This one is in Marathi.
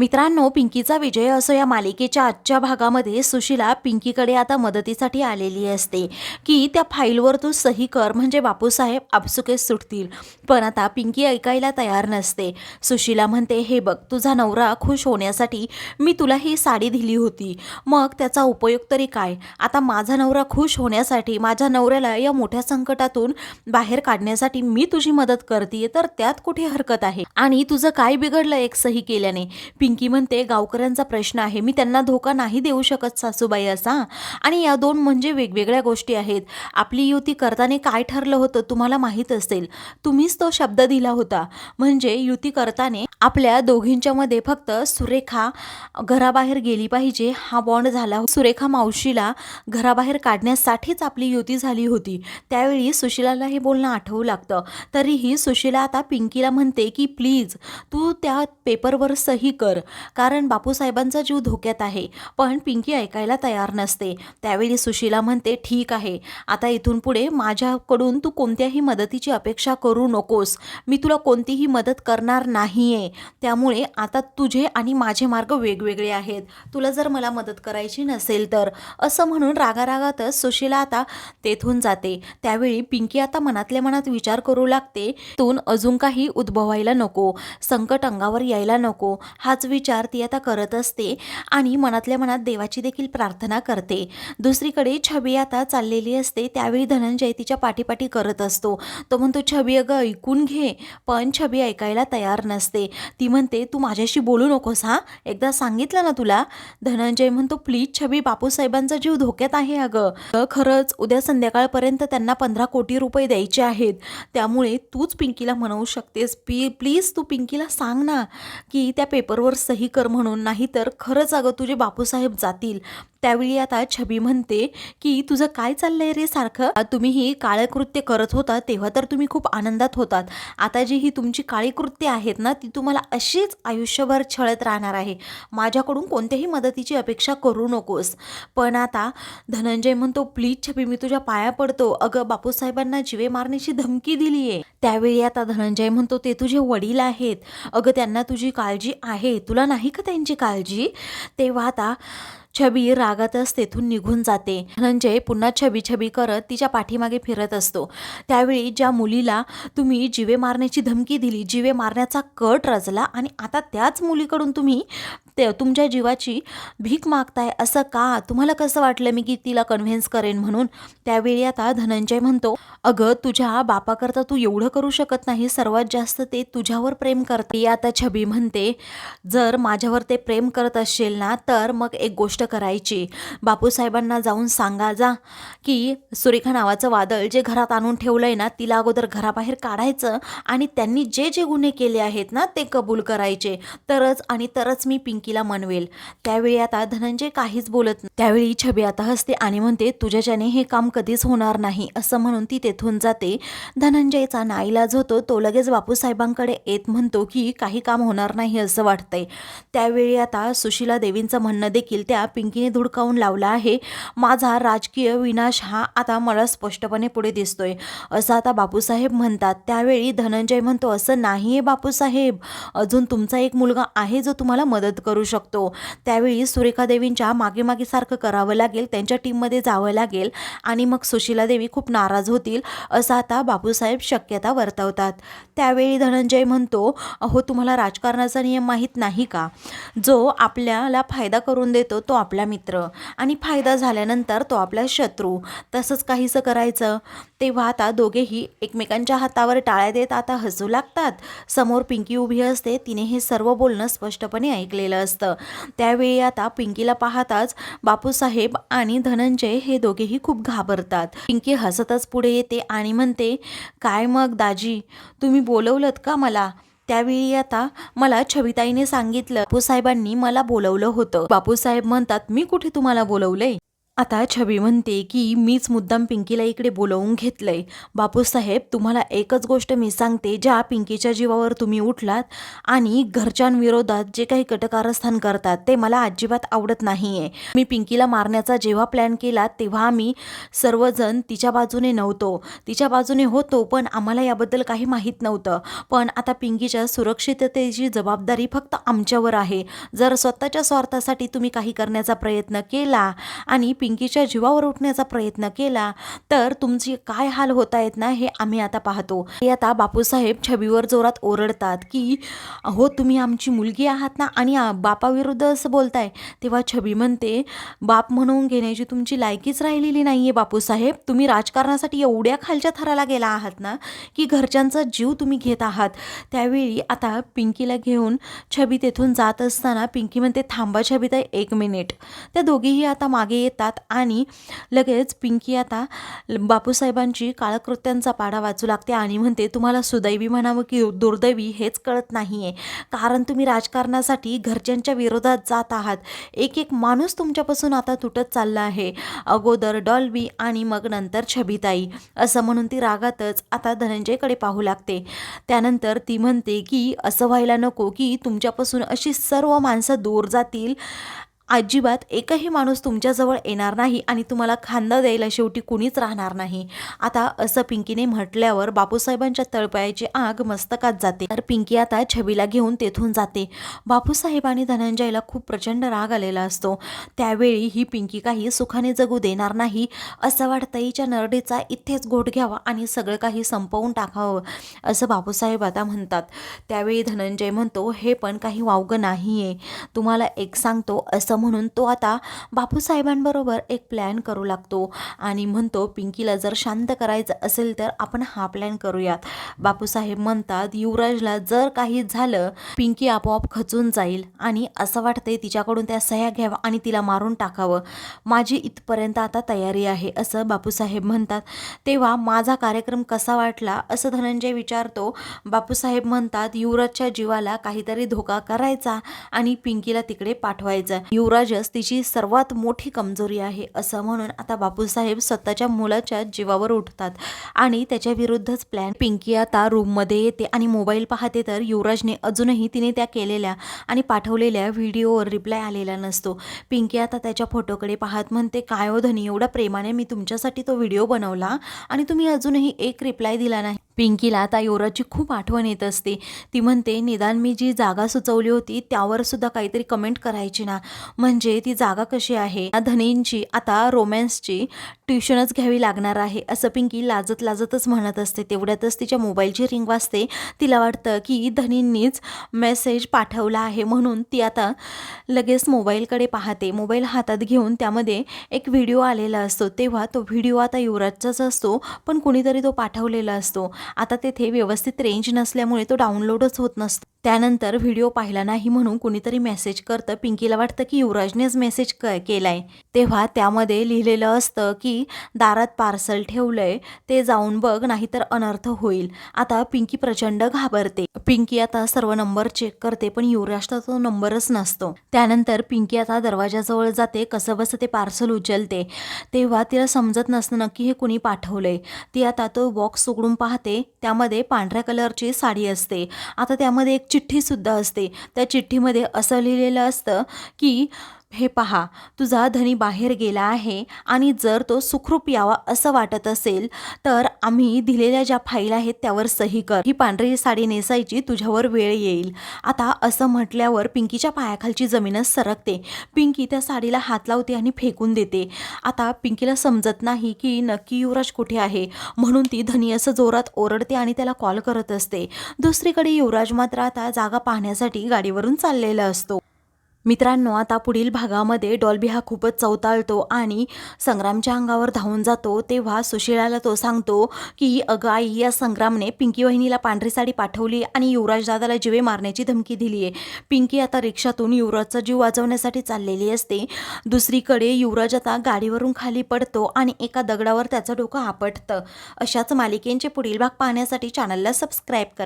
मित्रांनो पिंकीचा विजय असो या मालिकेच्या आजच्या भागामध्ये सुशीला पिंकीकडे आता मदतीसाठी आलेली असते. की त्या फाईलवर तू सही कर म्हणजे बापूसाहेब आपसुके सुटतील. पण आता पिंकी ऐकायला तयार नसते. सुशीला म्हणते हे बघ तुझा नवरा खुश होण्यासाठी मी तुला ही साडी दिली होती. मग त्याचा उपयोग तरी काय? आता माझा नवरा खुश होण्यासाठी माझ्या नवऱ्याला या मोठ्या संकटातून बाहेर काढण्यासाठी मी तुझी मदत करते तर त्यात कुठे हरकत आहे? आणि तुझं काय बिघडलं एक सही केल्याने? पिंकी म्हणते गावकऱ्यांचा प्रश्न आहे. मी त्यांना धोका नाही देऊ शकत सासूबाई असा. आणि या दोन म्हणजे वेगवेगळ्या गोष्टी आहेत. आपली युती करताना काय ठरलं होतं तुम्हाला माहीत असेल. तुम्हीच तो शब्द दिला होता. म्हणजे युती करताना आपल्या दोघींच्या मध्ये फक्त सुरेखा घराबाहेर गेली पाहिजे हा बॉन्ड झाला. सुरेखा मावशीला घराबाहेर काढण्यासाठीच आपली युती झाली होती. त्यावेळी सुशिलाला हे बोलणं आठवू लागतं. तरीही सुशिला आता पिंकीला म्हणते की प्लीज तू त्या पेपरवर सही कर. कारण बापूसाहेबांचा जीव धोक्यात आहे. पण पिंकी ऐकायला तयार नसते. त्यावेळी सुशीला म्हणते ठीक आहे. आता इथून पुढे माझ्याकडून तू कोणत्याही मदतीची अपेक्षा करू नकोस. मी तुला कोणतीही मदत करणार नाही आहे त्यामुळे आता तुझे आणि माझे मार्ग वेगवेगळे आहेत. तुला जर मला मदत करायची नसेल तर. असं म्हणून रागारागातच सुशीला आता तेथून जाते. त्यावेळी पिंकी आता मनातल्या मनात विचार करू लागते. तून अजून काही उद्भवायला नको. संकट अंगावर यायला नको. हा हाच विचार ती आता करत असते आणि मनातल्या मनात देवाची देखील प्रार्थना करते. दुसरीकडे छबी आता चाललेली असते. त्यावेळी धनंजय तिच्या पाठीपाठी करत असतो. तो म्हणतो छबी अगं ऐकून घे. पण छबी ऐकायला तयार नसते. ती म्हणते तू माझ्याशी बोलू नकोस हां? एकदा सांगितलं ना तुला? धनंजय म्हणतो प्लीज छबी बापूसाहेबांचा जीव धोक्यात आहे अगं. अगं, खरंच उद्या संध्याकाळपर्यंत त्यांना पंधरा कोटी रुपये द्यायचे आहेत. त्यामुळे तूच पिंकीला म्हणवू शकतेस. पी प्लीज तू पिंकीला सांग ना की त्या पेपरवर सही कर म्हणून नाही तर खरंच अगं तुझे बापूसाहेब जातील. त्यावेळी आता छबी म्हणते की तुझं काय चाललंय रे सारखं? तुम्ही ही काळं कृत्य करत होता तेव्हा तर तुम्ही खूप आनंदात होतात. आता जी ही तुमची काळी कृत्य आहेत ना ती तुम्हाला अशीच आयुष्यभर छळत राहणार आहे. माझ्याकडून कोणत्याही मदतीची अपेक्षा करू नकोस. पण आता धनंजय म्हणतो प्लीज छबी मी तुझ्या पाया पडतो. अगं बापूसाहेबांना जिवे मारण्याची धमकी दिली आहे त्यावेळी आता धनंजय म्हणतो ते तुझे वडील आहेत. अगं त्यांना तुझी काळजी आहे. तुला नाही का त्यांची काळजी? तेव्हा आता छबी रागातच तेथून निघून जाते. धनंजय पुन्हा छबी छबी करत तिच्या पाठीमागे फिरत असतो. त्यावेळी ज्या मुलीला तुम्ही जिवे मारण्याची धमकी दिली जिवे मारण्याचा कट रचला आणि आता त्याच मुलीकडून तुम्ही ते तुमच्या जीवाची भीक मागताय असं का? तुम्हाला कसं वाटलं मी की तिला कन्व्हिन्स करेन म्हणून? त्यावेळी आता धनंजय म्हणतो अगं तुझ्या बापाकरता तू एवढं करू शकत नाही. सर्वात जास्त ते तुझ्यावर प्रेम करते. आता छबी म्हणते जर माझ्यावर ते प्रेम करत असशील ना तर मग एक गोष्ट करायची. बापूसाहेबांना जाऊन सांगा जा की सुरेखा नावाचं वादळ जे घरात आणून ठेवलंय ना तिला अगोदर घराबाहेर काढायचं आणि त्यांनी जे जे गुन्हे केले आहेत ना ते कबूल करायचे. तरच आणि तरच मी पिंकी तिला मनवेल. त्यावेळी आता धनंजय काहीच बोलत नाही. त्यावेळी छबी आता हसते आणि म्हणते तुझ्याच्याने हे काम कधीच होणार नाही. असं म्हणून ती तेथून जाते. धनंजयचा नाईलाज होतो. तो लगेच बापूसाहेबांकडे येत म्हणतो की काही काम होणार नाही असं वाटतंय. त्यावेळी आता सुशीला देवींचं म्हणणं देखील त्या पिंकीने धुडकावून लावला आहे. माझा राजकीय विनाश हा आता मला स्पष्टपणे पुढे दिसतोय. असं आता बापूसाहेब म्हणतात. त्यावेळी धनंजय म्हणतो असं नाही आहे बापूसाहेब. अजून तुमचा एक मुलगा आहे जो तुम्हाला मदत करू शकतो. त्यावेळी सुरेखा देवींच्या मागे मागे सारखं करावं लागेल त्यांच्या टीममध्ये जावं लागेल आणि मग सुशीला देवी खूप नाराज होतील असं आता बापूसाहेब शक्यता वर्तवतात. त्यावेळी धनंजय म्हणतो अहो तुम्हाला राजकारणाचा नियम माहीत नाही का? जो आपल्याला फायदा करून देतो तो आपला मित्र आणि फायदा झाल्यानंतर तो आपला शत्रू. तसंच काहीसं करायचं? तेव्हा आता दोघेही एकमेकांच्या हातावर टाळ्या देत आता हसू लागतात. समोर पिंकी उभी असते तिने हे सर्व बोलणं स्पष्टपणे ऐकलेलं असतं. त्यावेळी आता पिंकीला पाहताच बापूसाहेब आणि धनंजय हे दोघेही खूप घाबरतात. पिंकी हसतच पुढे येते आणि म्हणते काय मग दाजी तुम्ही बोलवलत का मला? त्यावेळी आता मला छविताईने सांगितलं बापूसाहेबांनी मला बोलवलं होतं. बापूसाहेब म्हणतात मी कुठे तुम्हाला बोलवलंय? आता छबी म्हणते की मीच मुद्दाम पिंकीला इकडे बोलवून घेतलंय. बापूसाहेब तुम्हाला एकच गोष्ट मी सांगते ज्या पिंकीच्या जीवावर तुम्ही उठलात आणि घरच्यांविरोधात जे काही कटकारस्थान करतात ते मला अजिबात आवडत नाही आहे मी पिंकीला मारण्याचा जेव्हा प्लॅन केला तेव्हा आम्ही सर्वजण तिच्या बाजूने नव्हतो. तिच्या बाजूने होतो पण आम्हाला याबद्दल काही माहीत नव्हतं. पण आता पिंकीच्या सुरक्षिततेची जबाबदारी फक्त आमच्यावर आहे. जर स्वतःच्या स्वार्थासाठी तुम्ही काही करण्याचा प्रयत्न केला आणि पिंकीच्या जीवावर उठण्याचा प्रयत्न केला तर तुमची काय हाल होत आहेत ना हे आम्ही आता पाहतो. हे आता बापूसाहेब छबीवर जोरात ओरडतात की हो तुम्ही आमची मुलगी आहात ना आणि बापाविरुद्ध असं बोलताय. तेव्हा छबी म्हणते बाप म्हणून घेण्याची तुमची लायकीच राहिलेली नाही आहे बापूसाहेब. तुम्ही राजकारणासाठी एवढ्या खालच्या थराला गेला आहात ना की घरच्यांचा जीव तुम्ही घेत आहात. त्यावेळी आता पिंकीला घेऊन छबी तेथून जात असताना पिंकी म्हणते थांबा छबी तर एक मिनिट. त्या दोघीही आता मागे येतात आणि लगेच पिंकी आता बापूसाहेबांची काळकृत्यांचा पाडा वाचू लागते आणि म्हणते तुम्हाला सुदैवी म्हणावं की दुर्दैवी हेच कळत नाही आहे कारण तुम्ही राजकारणासाठी घरच्यांच्या विरोधात जात आहात. एक एक माणूस तुमच्यापासून आता तुटत चालला आहे. अगोदर डॉल्बी आणि मग नंतर छबिताई. असं म्हणून ती रागातच आता धनंजयकडे पाहू लागते. त्यानंतर ती म्हणते की असं व्हायला नको की तुमच्यापासून अशी सर्व माणसं दूर जातील अजिबात एकही माणूस तुमच्याजवळ येणार नाही आणि तुम्हाला खांदा द्यायला शेवटी कुणीच राहणार नाही. आता असं पिंकीने म्हटल्यावर बापूसाहेबांच्या तळपायाची आग मस्तकात जाते. तर पिंकी आता छबीला घेऊन तेथून जाते. बापूसाहेब आणि धनंजयला खूप प्रचंड राग आलेला असतो. त्यावेळी ही पिंकी काही सुखाने जगू देणार नाही असं वाटतं हिच्या नरडीचा इथेच घोट घ्यावा आणि सगळं काही संपवून टाकावं असं बापूसाहेब आता म्हणतात. त्यावेळी धनंजय म्हणतो हे पण काही वावगं नाही आहे तुम्हाला एक सांगतो असं म्हणून तो आता बापूसाहेबांबरोबर एक प्लॅन करू लागतो. आणि म्हणतो पिंकीला जर शांत करायचं असेल तर आपण हा प्लॅन करूयात. बापूसाहेब म्हणतात युवराजला जर काही झालं पिंकी आपोआप खचून जाईल आणि असं वाटतंय तिच्याकडून त्या सह्या घ्यावा आणि तिला मारून टाकावं. माझी इथपर्यंत आता तयारी आहे असं बापूसाहेब म्हणतात. तेव्हा माझा कार्यक्रम कसा वाटला? असं धनंजय विचारतो. बापूसाहेब म्हणतात युवराजच्या जीवाला काहीतरी धोका करायचा आणि पिंकीला तिकडे पाठवायचं युवराजच तिची सर्वात मोठी कमजोरी आहे असं म्हणून आता बापूसाहेब स्वतःच्या मुलाच्या जीवावर उठतात. आणि त्याच्या विरुद्धच प्लॅन पिंकी आता रूममध्ये येते आणि मोबाईल पाहते तर युवराजने अजूनही तिने त्या केलेल्या आणि पाठवलेल्या व्हिडिओवर रिप्लाय आलेला नसतो. पिंकी आता त्याच्या फोटोकडे पाहत म्हणते काय हो धनी एवढ्या प्रेमाने मी तुमच्यासाठी तो व्हिडिओ बनवला आणि तुम्ही अजूनही एक रिप्लाय दिला नाही. पिंकीला आता युवराजची खूप आठवण येत असते. ती म्हणते निदान मी जी जागा सुचवली होती त्यावर सुद्धा काहीतरी कमेंट करायची ना. म्हणजे ती जागा कशी आहे? या धनींची आता रोमॅन्सची ट्युशनच घ्यावी लागणार आहे असं पिंकी लाजत लाजतच म्हणत असते. तेवढ्यातच तिच्या मोबाईलची रिंग वाजते. तिला वाटतं की धनींनीच मेसेज पाठवला आहे म्हणून ती आता लगेच मोबाईलकडे पाहते. मोबाईल हातात घेऊन त्यामध्ये एक व्हिडिओ आलेला असतो. तेव्हा तो व्हिडिओ आता युवराजचाच असतो पण कुणीतरी तो पाठवलेला असतो. आता तेथे व्यवस्थित रेंज नसल्यामुळे तो डाउनलोडच होत नसतो. त्यानंतर व्हिडिओ पाहिला नाही म्हणून कुणीतरी मेसेज करतं. पिंकीला वाटतं की युवराजनेच मेसेज क केलाय. तेव्हा त्यामध्ये लिहिलेलं असतं की दारात पार्सल ठेवलंय. ते जाऊन बघ नाहीतर अनर्थ होईल. आता पिंकी प्रचंड घाबरते. पिंकी आता सर्व नंबर चेक करते पण युवराजचा तो नंबरच नसतो. त्यानंतर पिंकी आता दरवाजाजवळ जाते. कसं बसं ते पार्सल उचलते. तेव्हा तिला समजत नसतं नक्की हे कुणी पाठवलंय. ती आता तो बॉक्स उघडून पाहते. त्यामध्ये पांढऱ्या कलरची साडी असते. आता त्यामध्ये एक चिठ्ठीसुद्धा असते. त्या चिठ्ठीमध्ये असं लिहिलेलं असतं की हे पहा तुझा धनी बाहेर गेला आहे आणि जर तो सुखरूप यावा असं वाटत असेल तर आम्ही दिलेल्या ज्या फाईल आहेत त्यावर सही कर. ही पांढरी साडी नेसायची तुझ्यावर वेळ येईल. आता असं म्हटल्यावर पिंकीच्या पायाखालची जमीनच सरकते. पिंकी त्या साडीला हात लावते आणि फेकून देते. आता पिंकीला समजत नाही की नक्की युवराज कुठे आहे. म्हणून ती धनी असं जोरात ओरडते आणि त्याला कॉल करत असते. दुसरीकडे युवराज मात्र आता जागा पाहण्यासाठी गाडीवरून चाललेला असतो. मित्रांनो आता पुढील भागामध्ये डॉल्बी हा खूपच चवताळतो आणि संग्रामच्या अंगावर धावून जातो. तेव्हा सुशिलाला तो सांगतो की अगं आई या संग्रामने पिंकी वहिनीला पांढरी साडी पाठवली आणि युवराज दादाला जिवे मारण्याची धमकी दिली आहे पिंकी आता रिक्षातून युवराजचा जीव वाचवण्यासाठी चाललेली असते. दुसरीकडे युवराज आता गाडीवरून खाली पडतो आणि एका दगडावर त्याचं डोकं आपटतं. अशाच मालिकेंचे पुढील भाग पाहण्यासाठी चॅनलला सबस्क्राईब करा.